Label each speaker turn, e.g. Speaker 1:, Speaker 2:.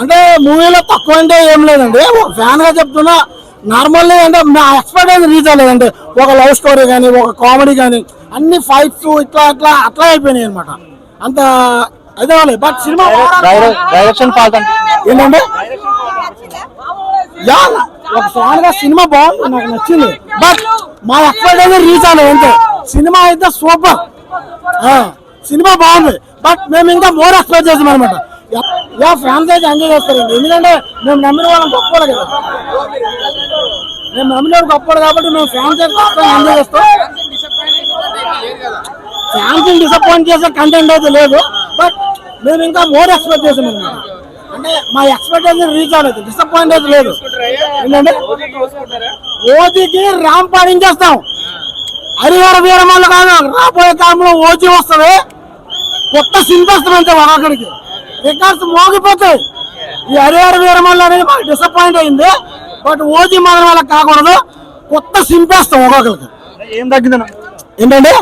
Speaker 1: అంటే మూవీలో తక్కువ అంటే ఏం లేదండి. ఒక ఫ్యాన్గా చెప్తున్నా నార్మల్లీ అంటే నా ఎక్స్పెక్టేషన్ రీచ్ అవ్వలేదండి ఒక లవ్ స్టోరీ కానీ ఒక కామెడీ కానీ అన్ని ఫైట్స్ ఇట్లా అట్లా అట్లా అయిపోయినాయి అనమాట అంత అయితే వాళ్ళే. బట్ సినిమా
Speaker 2: డైరెక్షన్ ఫాల్ట్ అంటే
Speaker 1: ఏంటంటే యా ఒక ఫ్యాన్గా సినిమా బాగుంది నాకు నచ్చింది. బట్ మా ఎక్స్పెక్టేషన్ రీచ్ అవ్వలేదు అంతే సినిమా అయితే సూపర్. సినిమా బాగుంది. బట్ మేము ఇంకా మోర్ ఎక్స్పెక్ట్ చేసాం అనమాట యా ఫ్యాన్స్ అయితే ఎంజాయ్ చేస్తారండి ఎందుకంటే మేము నమ్మిన వాళ్ళం గొప్పవాడు కదా. మేము నమ్మిన వాడు గొప్పవాడు కాబట్టి మేము ఫ్యాన్స్ అయితే ఖచ్చితంగా ఎంజాయ్ చేస్తాం ఫ్యాన్స్ డిసప్పాయింట్ చేసే కంటెంట్ అయితే లేదు. బట్ మేము ఇంకా మోర్ ఎక్స్పెక్ట్ చేసాం అనమాట అంటే మా ఎక్స్పెక్టేషన్ రీచ్ అవ్వలేదు. డిసప్పాయింట్ అయితే లేదు. ఏంటంటే ఓజీకి ర్యాంప్ పాడించేస్తాం హరిహర వీరమల్లు కాదు రాబోయే కాలంలో ఓజీ వస్తుంది. కొత్త సింపేస్తాం అంతే వాళ్ళక్కడికి రికార్డ్స్ మోగిపోతాయి. ఈ హరిహర వీరమల్లు అనేది మాకు డిసప్పాయింట్ అయింది. బట్ ఓజీ మాత్రం వాళ్ళకి కాకూడదు. కొత్త సింపేస్తాం ఒక్కొక్కరికి.
Speaker 2: ఏం తగ్గిందన్న?
Speaker 1: ఏంటంటే